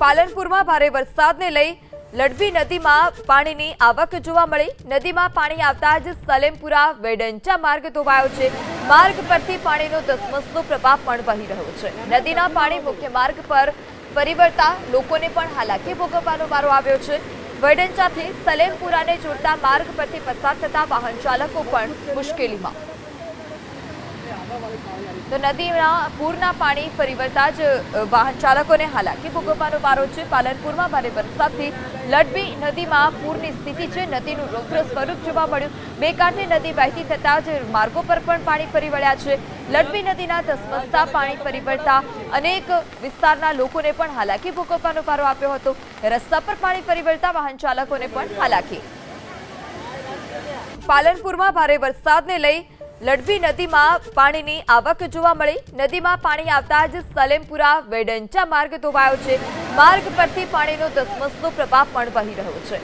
પાલનપુરમાં ભારે વરસાદને લઈ લડભી નદીમાં પાણીની આવક જોવા મળી. નદીમાં પાણી આવતા જ સલેમપુરા, વેડંચા માર્ગ ધોવાયો છે. માર્ગ પરથી પાણીનો ધસમસનો પ્રવાહ પણ વહી રહ્યો છે. નદીના પાણી મુખ્ય માર્ગ પર ફરી લોકોને પણ હાલાકી ભોગવવાનો વારો આવ્યો છે. વેડંચાથી સલેમપુરાને જોડતા માર્ગ પરથી પસાર થતા વાહન ચાલકો પણ મુશ્કેલીમાં. તો નદીના પૂરના પાણી ફરી વળતા જ વાહન ચાલકોને હાલાકી ભોગવવાનો વારો છે. પાલનપુરમાં ભારે વરસાદથી લડબી નદીમાં પૂરની સ્થિતિ છે. નદીનું રૌદ્ર સ્વરૂપ જોવા મળ્યું. બે કાંઠે નદી વહેતી થતા જ માર્ગો પર પણ પાણી ફરી વળ્યા છે. લડબી નદીના ધસમસતા પાણી ફરી વળતા અનેક વિસ્તારના લોકોને પણ હાલાકી ભોગવવાનો વારો આપ્યો હતો. રસ્તા પર પાણી ફરી વળતા વાહન ચાલકોને પણ હાલાકી. પાલનપુરમાં ભારે વરસાદને લઈ લડબી નદીમાં પાણીની આવક જોવા મળી. નદીમાં પાણી આવતા જ સલેમપુરા, વેડંચા માર્ગ ધોવાયો છે. માર્ગ પરથી પાણીનો ધસમસનો પ્રવાહ પણ વહી રહ્યો છે.